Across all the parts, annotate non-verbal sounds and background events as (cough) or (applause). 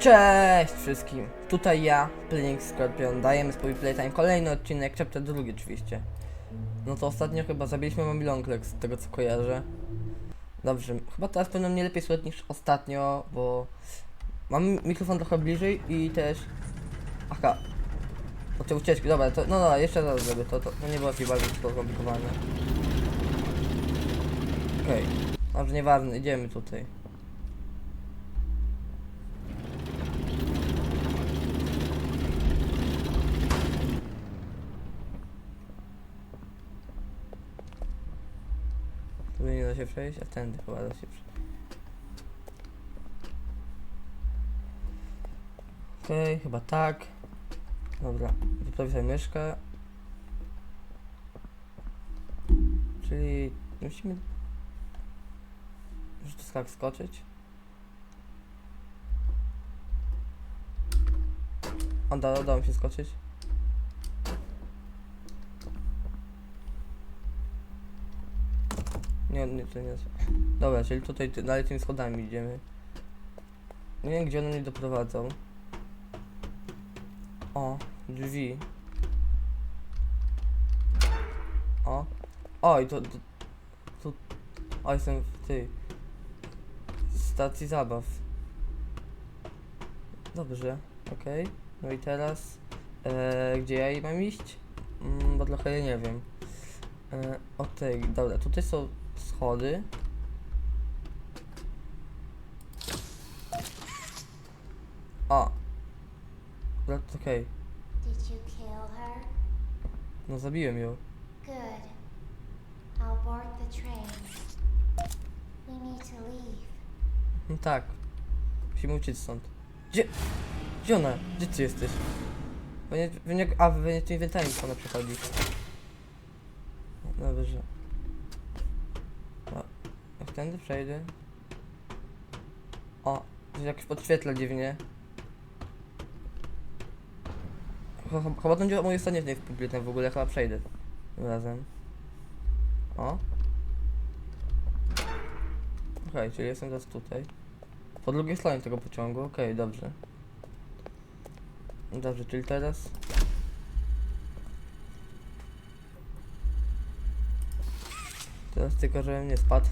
Cześć wszystkim! Tutaj ja, Playing Scorpion, dajemy swój playtime kolejny odcinek, chapter drugi oczywiście. No to ostatnio chyba zabiliśmy Mommy Longlegs, z tego co kojarzę. Dobrze, chyba teraz pewno mnie lepiej słychać niż ostatnio, bo mam mikrofon trochę bliżej i też... Aha. O te ucieczki, dobra, to, no dobra, jeszcze raz zrobię, to, to, to nie było jakieś bardzo skomplikowane. Okej, dobrze, nieważne, idziemy tutaj. Tu nie da się przejść, a tędy chyba da się przejść. Okej, chyba tak. Dobra, wyprawię sobie myszkę. Czyli musimy... Muszę tu skak skoczyć. O, da, udało mi się skoczyć. Nie, nie, to nie. Dobra, czyli tutaj dalej tymi schodami idziemy. Nie wiem, gdzie one mnie doprowadzą. O, drzwi. O. Oj, to, to, to... O, jestem w tej... Stacji zabaw. Dobrze, okej. No i teraz... E, gdzie ja mam iść? Mm, bo trochę nie wiem. E, o tej, dobra, tutaj są schody. O! Dobra, Okej, Did you kill her? no zabiłem ją. Good. I'll board the train. We need to leave. No tak. Musimy uciec stąd. Gdzie? Gdzie ona? Gdzie ty jesteś? Pewnie, a, pewnie tymi wentami ona przechodzi. No, Dobrze. Tędy przejdę? O, się jakoś podświetla dziwnie. Ch- ch- Chyba to będzie mój ostatni w publicznym w ogóle, chyba przejdę tym razem. O. Okej, czyli jestem teraz tutaj. Po drugiej stronie tego pociągu, okej, dobrze. Dobrze, czyli teraz... Teraz tylko, żebym nie spadł,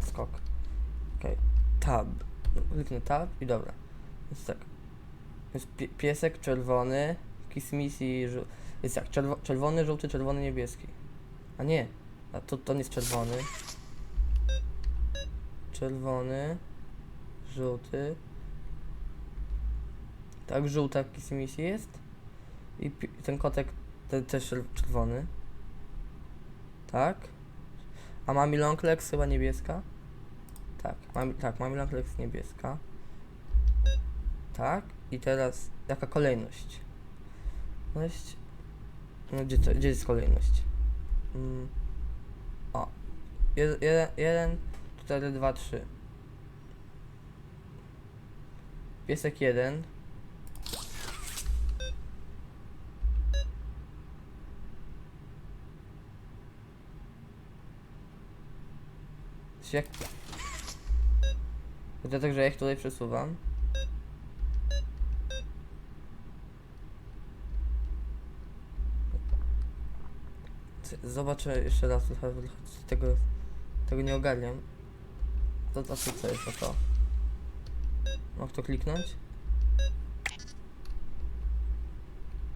skok. Okej, tab. No, Kliknę tab i dobra. Jest tak. Jest pie piesek czerwony, kismis i. Jest jak, czerwo czerwony, żółty, czerwony, niebieski. A nie, a to, to nie jest czerwony. Czerwony, żółty. Tak, żółta kismis jest. I ten kotek ten też czer- czerwony. Tak. A Mami Longlegs chyba niebieska? Tak, mami, tak, Mami Longlegs niebieska. Tak. I teraz jaka kolejność? Kolejność. No gdzie, to, gdzie jest kolejność? Mm. O. Jeden, jeden, jeden, cztery, dwa, trzy. Piesek jeden. Jak... Dlatego, że ja ich tutaj przesuwam. Zobaczę jeszcze raz tego, tego nie ogarniam. To to co jest to to? Mogę to kliknąć?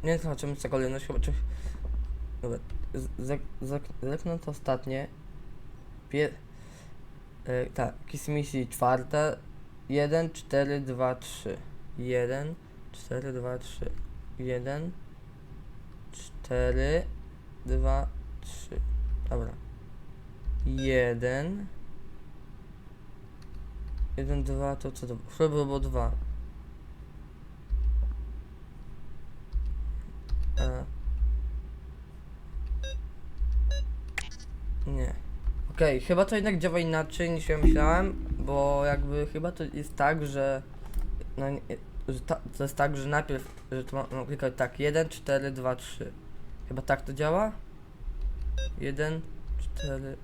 Nie zobaczymy co kolejność chyba czy... Dobra, z- zek- zek- zerknę to ostatnie. Pie... E, tak, Kiss Missy czwarta. 1, 4, 2, 3. 1, 4, 2, 3. 1, 4, 2, 3. Dobra. 1. 1, 2, to co to? Chyba było 2. Okej, okay, chyba to jednak działa inaczej niż ja myślałem, bo jakby chyba to jest tak, że, no, że ta, to jest tak, że najpierw, że to mam no, klikać tak, 1, 4, 2, 3. Chyba tak to działa? 1, 4,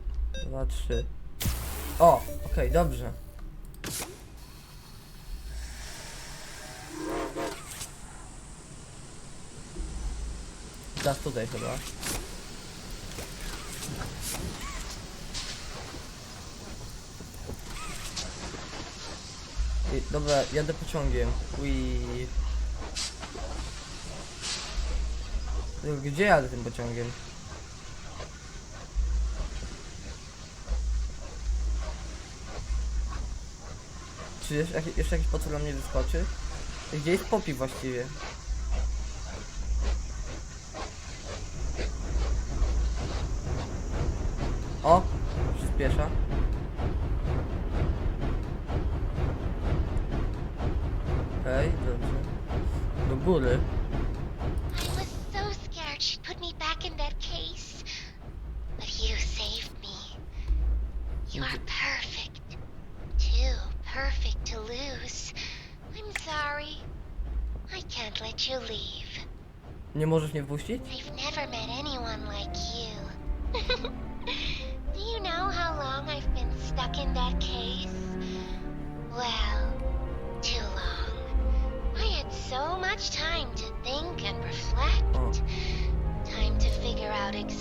2, 3. O, okej, okay, dobrze. Teraz tutaj chyba. Dobra, jadę pociągiem. Ui. Gdzie jadę tym pociągiem? Czy jeszcze, jak- jeszcze jakiś potwór na mnie wyskoczy? Gdzie jest Poppy właściwie? O! Przyspiesza. Leave. Nie możesz mnie wpuścić? I've never met anyone like you. (laughs) Do you know how long I've been stuck in that case?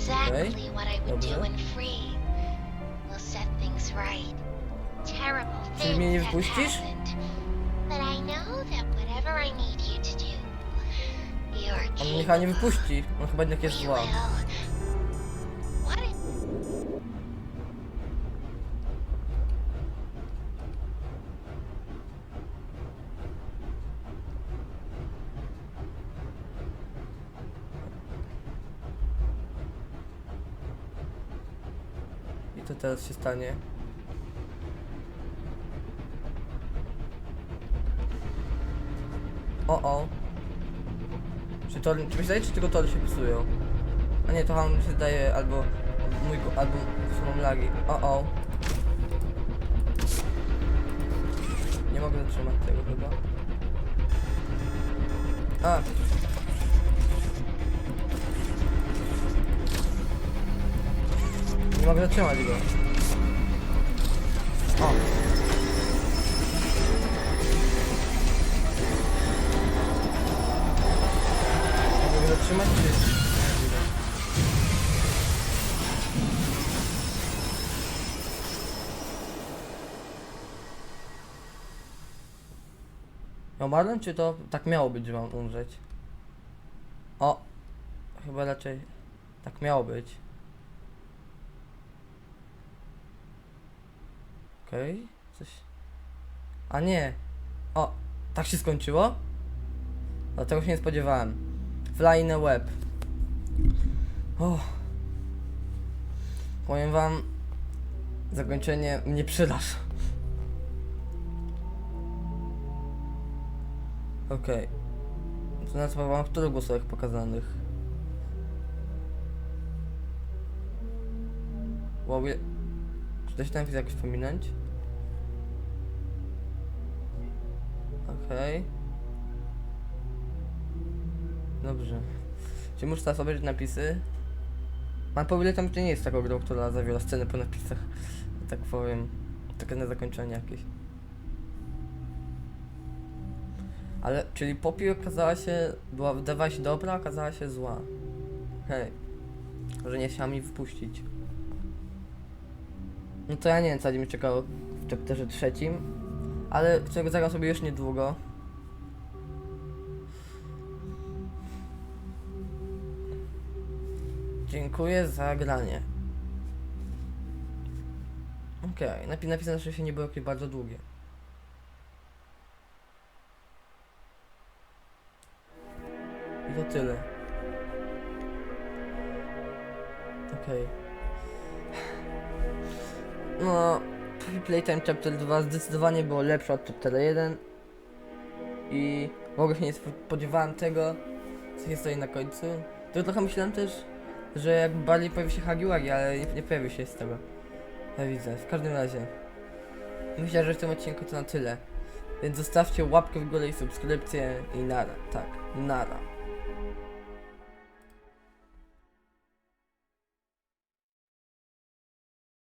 Out exactly what I would do Dobrze. when free. We'll set things right. Terrible Czyli things mnie nie have wpuścisz? happened. But I know that whatever I need you to do, you're On capable. chyba nie wypuści. On chyba jednak jest We zła. will. Co teraz się stanie? O o. Czy to, czy mi się czy tylko tory się psują? A nie, to mi się zdaje albo mój, albo są lagi. O o. Nie mogę zatrzymać tego chyba. A. Mogę zatrzymać go. O. Mogę zatrzymać czy... Ja umarłem, czy to tak miało być, że mam umrzeć? O! Chyba raczej tak miało być. Okej, coś... A nie! O! Tak się skończyło? No tego się nie spodziewałem. Fly in a web. O! Powiem wam... Zakończenie mnie przeraża. Okej. To na co mam których głosowych pokazanych? Wow, czy to się tam jakoś pominąć? Okej. Dobrze. Czy muszę teraz obejrzeć napisy? Mam powiedzieć tam, że nie jest taką grą, która zawiera sceny po napisach. Tak powiem. Takie na zakończenie jakieś. Ale, czyli Poppy okazała się, była, wydawała się dobra, okazała się zła. Hej. Że nie chciała mi wpuścić. No to ja nie wiem, co mi czekało w chapterze trzecim, ale którego zagram sobie już niedługo. Dziękuję za granie. Okej, okay. napisane, że się nie było jakieś bardzo długie. I to tyle. Okej. No, Playtime Chapter 2 zdecydowanie było lepsze od Chapter 1 i w ogóle się nie spodziewałem tego, co się stoi na końcu. To trochę myślałem też, że jak bardziej pojawi się Hagiwagi, ale nie, nie pojawi się z tego. Ja widzę, w każdym razie. Myślę, że w tym odcinku to na tyle. Więc zostawcie łapkę w górę i subskrypcję i nara, tak, nara.